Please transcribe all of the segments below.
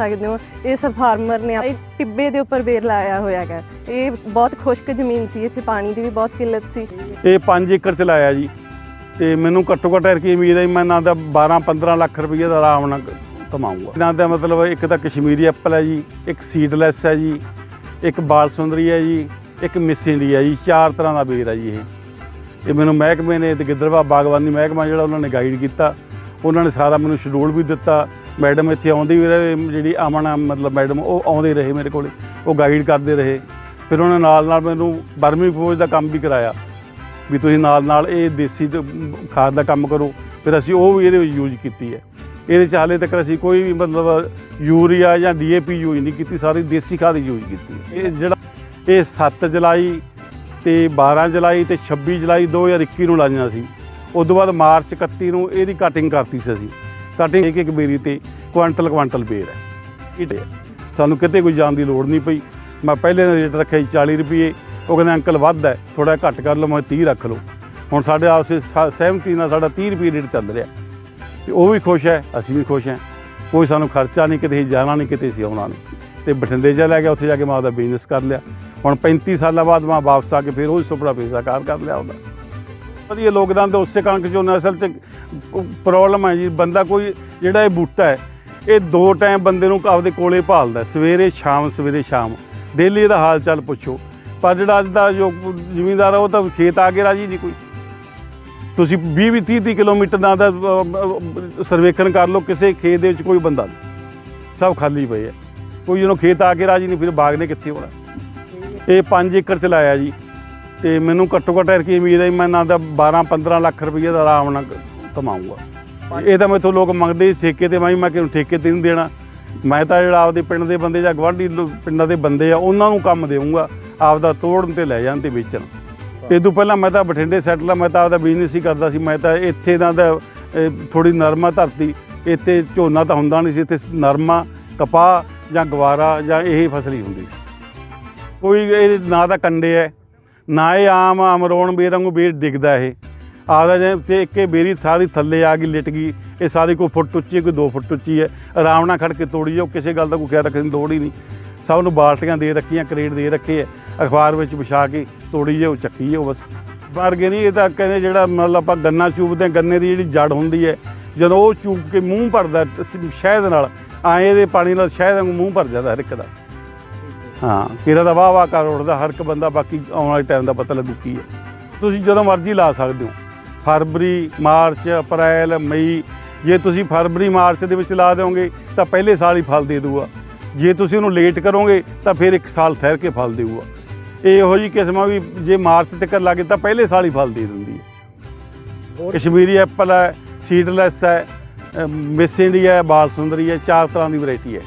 ਸਕਦੇ ਹੋ। ਇਸ ਫਾਰਮਰ ਨੇ ਇਹ ਟਿੱਬੇ ਦੇ ਉੱਪਰ ਬੇਰ ਲਾਇਆ ਹੋਇਆ ਹੈਗਾ। ਇਹ ਬਹੁਤ ਖੁਸ਼ਕ ਜ਼ਮੀਨ ਸੀ। ਇੱਥੇ ਪਾਣੀ ਦੀ ਵੀ ਬਹੁਤ ਕਿੱਲਤ ਸੀ। ਇਹ 5 ਏਕੜ ਚ ਲਾਇਆ ਜੀ। ਤੇ ਮੈਨੂੰ ਘੱਟੋ ਘੱਟ ਰਕੀ ਉਮੀਦ ਹੈ ਮੈਂ ਨਾ ਤਾਂ 12 15 ਲੱਖ ਰੁਪਏ ਦਾ ਆਰਾਮ ਨਾਲ ਕਮਾਊਂਗਾ। ਇਹਨਾਂ ਦਾ ਮਤਲਬ ਇੱਕ ਤਾਂ ਕਸ਼ਮੀਰੀ ਐਪਲ ਹੈ ਜੀ, ਇੱਕ ਸੀਡਲੈਸ ਹੈ ਜੀ, ਇੱਕ ਬਾਲ ਸੁੰਦਰੀ ਹੈ ਜੀ, ਇੱਕ ਮਿਸ ਇੰਡੀਆ ਜੀ। ਚਾਰ ਤਰ੍ਹਾਂ ਦਾ ਬੇਰ ਹੈ ਜੀ ਇਹ। ਇਹ ਮੈਨੂੰ ਮਹਿਕਮੇ ਨੇ ਤੇ ਗਿੱਦਰਵਾ ਬਾਗਬਾਨੀ ਮਹਿਕਮਾ ਜਿਹੜਾ ਉਹਨਾਂ ਨੇ ਗਾਈਡ ਕੀਤਾ। ਉਹਨਾਂ ਨੇ ਸਾਰਾ ਮੈਨੂੰ ਸ਼ਡਿਊਲ ਵੀ ਦਿੱਤਾ। ਮੈਡਮ ਇੱਥੇ ਆਉਂਦੀ ਵੀ ਰਹੇ, ਜਿਹੜੀ ਅਮਨ ਮਤਲਬ ਮੈਡਮ, ਉਹ ਆਉਂਦੇ ਰਹੇ ਮੇਰੇ ਕੋਲੇ। ਉਹ ਗਾਈਡ ਕਰਦੇ ਰਹੇ। ਫਿਰ ਉਹਨਾਂ ਨਾਲ ਨਾਲ ਮੈਨੂੰ ਬਰਮੀ ਫੌਜ ਦਾ ਕੰਮ ਵੀ ਕਰਾਇਆ। ਵੀ ਤੁਸੀਂ ਨਾਲ ਨਾਲ ਇਹ ਦੇਸੀ ਖਾਦ ਦਾ ਕੰਮ ਕਰੋ। ਫਿਰ ਅਸੀਂ ਉਹ ਵੀ ਇਹਦੇ ਵਿੱਚ ਯੂਜ਼ ਕੀਤੀ ਹੈ। ਇਹਦੇ 'ਚ ਹਾਲੇ ਤੱਕ ਅਸੀਂ ਕੋਈ ਵੀ ਮਤਲਬ ਯੂਰੀਆ ਜਾਂ ਡੀਏਪੀ ਯੂਜ਼ ਨਹੀਂ ਕੀਤੀ, ਸਾਰੀ ਦੇਸੀ ਖਾਦ ਯੂਜ਼ ਕੀਤੀ ਇਹ ਜਿਹੜਾ, ਇਹ 7 ਜੁਲਾਈ ਤੇ 12 ਜੁਲਾਈ ਤੇ 26 ਜੁਲਾਈ 2021 ਨੂੰ ਲਾਈਆਂ ਸੀ। ਉਸ ਤੋਂ ਬਾਅਦ ਮਾਰਚ 31 ਨੂੰ ਇਹਦੀ ਕਟਿੰਗ ਕਰਤੀ ਸੀ ਅਸੀਂ। ਕਟਿੰਗ ਇੱਕ ਇੱਕ ਬੇਰੀ ਤੇ ਕੁਆਂਟਲ ਕੁਆਂਟਲ ਬੇਰ ਹੈ। ਇਹ ਤੇ ਸਾਨੂੰ ਕਿਤੇ ਕੋਈ ਜਾਣ ਦੀ ਲੋੜ ਨਹੀਂ ਪਈ। ਮੈਂ ਪਹਿਲੇ ਦਾ ਰੇਟ ਰੱਖਿਆ ਸੀ 40 ਰੁਪਏ। ਉਹ ਕਹਿੰਦੇ, ਅੰਕਲ, ਵੱਧ ਹੈ। ਥੋੜਾ ਘੱਟ ਕਰ ਲਓ, ਮੈਂ 30 ਰੱਖ ਲਓ। ਹੁਣ ਸਾਡੇ ਆਪਸੇ ਸ- ਸਹਿਮਤੀ ਨਾਲ ਸਾਡਾ 30 ਰੁਪਏ ਰੇਟ ਚੱਲ ਰਿਹਾ। ਤੇ ਉਹ ਵੀ ਖੁਸ਼ ਹੈ, ਅਸੀਂ ਵੀ ਖੁਸ਼ ਹਾਂ। ਕੋਈ ਸਾਨੂੰ ਖਰਚਾ ਨਹੀਂ, ਕਿਤੇ ਜਾਣਾ ਨਹੀਂ, ਕਿਤੇ ਸੀ ਆਉਣਾ ਨਹੀਂ। ਤੇ ਬਠਿੰਡੇ ਜਾ ਲੈ ਗਿਆ, ਉੱਥੇ ਜਾ ਕੇ ਮੈਂ ਆਪਦਾ ਬਿਜ਼ਨਸ ਕਰ ਲਿਆ। ਹੁਣ 35 ਸਾਲਾਂ ਬਾਅਦ ਮੈਂ ਵਾਪਸ ਆ ਕੇ ਫਿਰ ਉਹ ਸੁਪਨਾ ਪੈਸਾ ਕਾਰ ਕਰ ਲਿਆ ਉਹਦਾ। ਵਧੀਆ ਲੋਕਦਾਨ ਤੇ ਉਸੇ ਕਣਕ ਚੋਂ ਅਸਲ ਚ ਪ੍ਰੋਬਲਮ ਹੈ ਜੀ, ਬੰਦਾ ਕੋਈ ਜਿਹੜਾ ਇਹ ਬੂਟਾ ਹੈ, ਇਹ ਦੋ ਟਾਈਮ ਬੰਦੇ ਨੂੰ ਆਪਦੇ ਕੋਲੇ ਭਾਲਦਾ ਸਵੇਰੇ ਸ਼ਾਮ ਸਵੇਰੇ ਸ਼ਾਮ। ਡੇਲੀ ਇਹਦਾ ਹਾਲ ਚਾਲ ਪੁੱਛੋ। ਪਰ ਜਿਹੜਾ ਅੱਜ ਦਾ ਜੋ ਜ਼ਿਮੀਂਦਾਰ ਉਹ ਤਾਂ ਖੇਤ ਆ ਕੇ ਰਾਜੀ ਨਹੀਂ ਕੋਈ। ਤੁਸੀਂ 20 20 30 30 ਕਿਲੋਮੀਟਰ ਦਾ ਦਾ ਸਰਵੇਖਣ ਕਰ ਲਓ, ਕਿਸੇ ਖੇਤ ਦੇ ਵਿੱਚ ਕੋਈ ਬੰਦਾ ਸਭ ਖਾਲੀ ਪਏ ਹੈ ਕੋਈ ਜਿਹਨੂੰ ਖੇਤ ਆ ਕੇ ਰਾਜੀ ਨਹੀਂ, ਫਿਰ ਬਾਗ ਨੇ ਕਿੱਥੇ ਹੋਣਾ? ਇਹ 5 ਏਕੜ ਚ ਲਾਇਆ ਜੀ। ਤੇ ਮੈਨੂੰ ਘੱਟੋ ਘੱਟ ਰਕੀ ਉਮੀਦ ਹੈ ਮੈਂ ਨਾ ਤਾਂ 12 15 ਲੱਖ ਰੁਪਏ ਦਾ ਆਰਾਮ ਨਾਲ ਕਮਾਊਂਗਾ। ਇਹ ਤਾਂ ਮੈਥੋਂ ਲੋਕ ਮੰਗਦੇ ਠੇਕੇ ਤੇ ਮੈਂ ਮੈਂ ਕਿਹਨੂੰ ਠੇਕੇ ਤੇ ਨਹੀਂ ਦੇਣਾ। ਮੈਂ ਤਾਂ ਜਿਹੜਾ ਆਪਦੇ ਪਿੰਡ ਦੇ ਬੰਦੇ ਜਾਂ ਗਵਾਂਢੀ ਪਿੰਡਾਂ ਦੇ ਬੰਦੇ ਆ ਉਹਨਾਂ ਨੂੰ ਕੰਮ ਦੇਵਾਂਗਾ ਆਪਦਾ ਤੋੜਨ ਤੇ ਲੈ ਜਾਣ ਤੇ ਵੇਚਣ। ਇਹ ਤੋਂ ਪਹਿਲਾਂ ਮੈਂ ਤਾਂ ਬਠਿੰਡੇ ਸੈਟਲ ਆ ਮੈਂ ਤਾਂ ਆਪਦਾ ਬਿਜ਼ਨਸ ਹੀ ਕਰਦਾ ਸੀ ਮੈਂ ਤਾਂ ਇੱਥੇ ਦਾ ਥੋੜੀ ਨਰਮਾ ਧਰਤੀ ਇੱਥੇ ਝੋਨਾ ਤਾਂ ਹੁੰਦਾ ਨਹੀਂ ਸੀ ਇੱਥੇ ਨਰਮਾ ਕਪਾਹ ਜਾਂ ਗਵਾਰਾ ਜਾਂ ਇਹ ਫਸਲ ਹੀ ਹੁੰਦੀ ਸੀ। ਕੋਈ ਇਹ ਨਾ ਤਾਂ ਕੰਡੇ ਹੈ ਨਾ ਇਹ ਆਮ ਅਮਰੋਣ ਬੇਰ ਵਾਂਗੂ ਬੇਰ ਡਿੱਗਦਾ ਇਹ। ਆਦਾ ਜੇ ਤੇ ਇੱਕੇ ਬੇਰੀ ਸਾਰੀ ਥੱਲੇ ਆ ਗਈ ਲਿਟ ਗਈ। ਇਹ ਸਾਰੀ ਕੋਈ ਫੁੱਟ ਉੱਚੀ ਹੈ, ਕੋਈ 2 ਫੁੱਟ ਉੱਚੀ ਹੈ। ਆਰਾਮ ਨਾਲ ਖੜ ਕੇ ਤੋੜੀ ਜਾਓ ਕਿਸੇ ਗੱਲ ਦਾ ਕੋਈ ਖਿਆਲ ਰੱਖਣ ਦੀ ਲੋੜ ਹੀ ਨਹੀਂ। ਸਭ ਨੂੰ ਬਾਲਟੀਆਂ ਦੇ ਰੱਖੀਆਂ ਕਰੇਟ ਦੇ ਰੱਖੇ ਹੈ। ਅਖਬਾਰ ਵਿੱਚ ਵਿਛਾ ਕੇ ਤੋੜੀ ਜਾਓ ਚੱਕੀ ਜਾਓ ਬਸ। ਵਰਗੇ ਨਹੀਂ ਇਹ ਤਾਂ ਕਹਿੰਦੇ ਜਿਹੜਾ ਮਤਲਬ ਆਪਾਂ ਗੰਨਾ ਚੂਪਦੇ ਹਾਂ, ਗੰਨੇ ਦੀ ਜਿਹੜੀ ਜੜ ਹੁੰਦੀ ਹੈ ਜਦੋਂ ਉਹ ਚੂਪ ਕੇ ਮੂੰਹ ਭਰਦਾ ਸ਼ਹਿਦ ਨਾਲ ਆਏ ਇਹਦੇ ਪਾਣੀ ਨਾਲ ਸ਼ਹਿਦ ਵਾਂਗੂ ਮੂੰਹ ਭਰ ਜਾਂਦਾ ਹਰ ਇੱਕ ਦਾ। ਹਾਂ ਕਿਰਾ ਦਾ ਵਾਹ ਵਾਹ ਕਰ ਉੱਠਦਾ ਹਰ ਇੱਕ ਬੰਦਾ ਬਾਕੀ ਆਉਣ ਵਾਲੇ ਟਾਈਮ ਦਾ ਪਤਾ ਲੱਗੂ ਕੀ ਹੈ। ਤੁਸੀਂ ਜਦੋਂ ਮਰਜ਼ੀ ਲਾ ਸਕਦੇ ਹੋ। ਫਰਵਰੀ ਮਾਰਚ ਅਪ੍ਰੈਲ ਮਈ ਜੇ ਤੁਸੀਂ ਫਰਵਰੀ ਮਾਰਚ ਦੇ ਵਿੱਚ ਲਾ ਦਿਓਗੇ ਤਾਂ ਪਹਿਲੇ ਸਾਲ ਹੀ ਫਲ ਦੇ ਦੂਗਾ ਜੇ ਤੁਸੀਂ ਉਹਨੂੰ ਲੇਟ ਕਰੋਗੇ ਤਾਂ ਫਿਰ ਇੱਕ ਸਾਲ ਠਹਿਰ ਕੇ ਫਲ ਦੇਊਗਾ। ਇਹ ਇਹੋ ਜੀ ਕਿਸਮਾਂ ਵੀ ਜੇ ਮਾਰਚ ਤੱਕ ਲੱਗੇ ਤਾਂ ਪਹਿਲੇ ਸਾਲ ਹੀ ਫਲ ਦੇ ਦਿੰਦੀ ਹੈ। ਕਸ਼ਮੀਰੀ ਐਪਲ ਹੈ ਸੀਡਲੈਸ ਹੈ ਮਿਸ ਇੰਡੀਆ ਹੈ ਬਾਲ ਸੁੰਦਰੀ ਹੈ ਚਾਰ ਤਰ੍ਹਾਂ ਦੀ ਵੈਰਾਈਟੀ ਹੈ।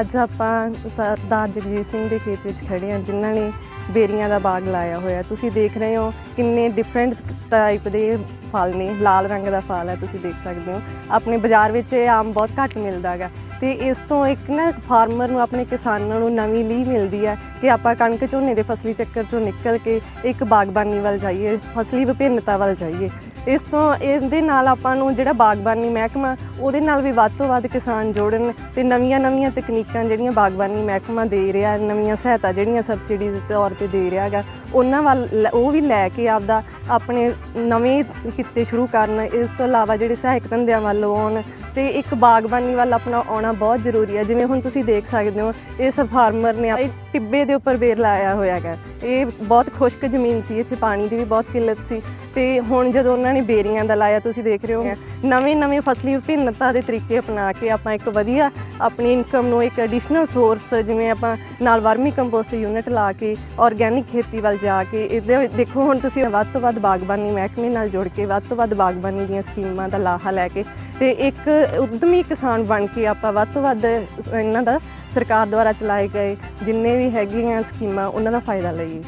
ਅੱਜ ਆਪਾਂ ਸਰਦਾਰ ਜਗਜੀਤ ਸਿੰਘ ਦੇ ਖੇਤ ਵਿੱਚ ਖੜੇ ਹਾਂ, ਜਿਨ੍ਹਾਂ ਨੇ ਬੇਰੀਆਂ ਦਾ ਬਾਗ ਲਾਇਆ ਹੋਇਆ। ਤੁਸੀਂ ਦੇਖ ਰਹੇ ਹੋ ਕਿੰਨੇ ਡਿਫਰੈਂਟ ਟਾਈਪ ਦੇ ਫਲ ਨੇ, ਲਾਲ ਰੰਗ ਦਾ ਫਲ ਹੈ, ਤੁਸੀਂ ਦੇਖ ਸਕਦੇ ਹੋ। ਆਪਣੇ ਬਾਜ਼ਾਰ ਵਿੱਚ ਇਹ ਆਮ ਬਹੁਤ ਘੱਟ ਮਿਲਦਾ ਹੈਗਾ। ਤੇ ਇਸ ਤੋਂ ਇੱਕ ਨਾ ਫਾਰਮਰ ਨੂੰ, ਆਪਣੇ ਕਿਸਾਨਾਂ ਨੂੰ ਨਵੀਂ ਲੀਹ ਮਿਲਦੀ ਹੈ ਕਿ ਆਪਾਂ ਕਣਕ ਝੋਨੇ ਦੇ ਫਸਲੀ ਚੱਕਰ ਚੋਂ ਨਿਕਲ ਕੇ ਇੱਕ ਬਾਗਬਾਨੀ ਵੱਲ ਜਾਈਏ, ਫਸਲੀ ਵਿਭਿੰਨਤਾ ਵੱਲ ਜਾਈਏ। ਇਸ ਤੋਂ ਇਹਦੇ ਨਾਲ ਆਪਾਂ ਨੂੰ ਜਿਹੜਾ ਬਾਗਬਾਨੀ ਮਹਿਕਮਾ, ਉਹਦੇ ਨਾਲ ਵੀ ਵੱਧ ਤੋਂ ਵੱਧ ਕਿਸਾਨ ਜੋੜਨ ਤੇ ਨਵੀਆਂ-ਨਵੀਆਂ ਤਕਨੀਕਾਂ ਜਿਹੜੀਆਂ ਬਾਗਬਾਨੀ ਮਹਿਕਮਾ ਦੇ ਰਿਹਾ, ਨਵੀਆਂ ਸਹਾਇਤਾ ਜਿਹੜੀਆਂ ਸਬਸਿਡੀਜ਼ ਦੇ ਤੌਰ ਤੇ ਦੇ ਰਿਹਾ ਹੈਗਾ, ਉਹਨਾਂ ਵੱਲ ਲ- ਉਹ ਵੀ ਲੈ ਕੇ ਆਪਦਾ ਆਪਣੇ ਨਵੇਂ ਕਿੱਤੇ ਸ਼ੁਰੂ ਕਰਨ, ਇਸ ਤੋਂ ਇਲਾਵਾ ਜਿਹੜੇ ਸਹਾਇਕ ਧੰਦਿਆਂ ਵੱਲ ਆਉਣ ਤੇ ਇੱਕ ਬਾਗਬਾਨੀ ਵੱਲ ਆਪਣਾ ਆਉਣਾ ਬਹੁਤ ਜ਼ਰੂਰੀ ਹੈ। ਜਿਵੇਂ ਹੁਣ ਤੁਸੀਂ ਦੇਖ ਸਕਦੇ ਹੋ, ਇਸ ਫਾਰਮਰ ਨੇ ਟਿੱਬੇ ਦੇ ਉੱਪਰ ਬੇਰ ਲਾਇਆ ਹੋਇਆ ਹੈਗਾ। ਇਹ ਬਹੁਤ ਖੁਸ਼ਕ ਜ਼ਮੀਨ ਸੀ, ਇੱਥੇ ਪਾਣੀ ਦੀ ਵੀ ਬਹੁਤ ਕਿੱਲਤ ਸੀ। ਤੇ ਹੁਣ ਜਦੋਂ ਉਹਨਾਂ ਨੇ ਬੇਰੀਆਂ ਦਾ ਲਾਇਆ, ਤੁਸੀਂ ਦੇਖ ਰਹੇ ਹੋ ਨਵੇਂ ਨਵੇਂ ਫਸਲੀ ਵਿਭਿੰਨਤਾ ਦੇ ਤਰੀਕੇ ਅਪਣਾ ਕੇ ਆਪਾਂ ਇੱਕ ਵਧੀਆ ਆਪਣੀ ਇਨਕਮ ਨੂੰ ਇੱਕ ਐਡੀਸ਼ਨਲ ਸੋਰਸ ਜਿਵੇਂ ਆਪਾਂ ਨਾਲ ਵਰਮੀ ਕੰਪੋਸਟ ਯੂਨਿਟ ਲਾ ਕੇ ਆਰਗੈਨਿਕ ਖੇਤੀ ਵੱਲ ਜਾ ਕੇ, ਇਹਦੇ ਦੇਖੋ ਹੁਣ ਤੁਸੀਂ ਵੱਧ ਤੋਂ ਵੱਧ ਬਾਗਬਾਨੀ ਮਹਿਕਮੇ ਨਾਲ ਜੁੜ ਕੇ, ਵੱਧ ਤੋਂ ਵੱਧ ਬਾਗਬਾਨੀ ਦੀਆਂ ਸਕੀਮਾਂ ਦਾ ਲਾਹਾ ਲੈ ਕੇ, ਤੇ ਇੱਕ ਉਦਮੀ ਕਿਸਾਨ ਬਣ ਕੇ ਆਪਾਂ ਵੱਧ ਤੋਂ ਵੱਧ ਇਹਨਾਂ ਦਾ ਸਰਕਾਰ ਦੁਆਰਾ ਚਲਾਏ ਗਏ ਜਿੰਨੇ ਵੀ ਹੈਗੀਆਂ ਸਕੀਮਾਂ ਉਹਨਾਂ ਦਾ ਫਾਇਦਾ ਲਈਏ।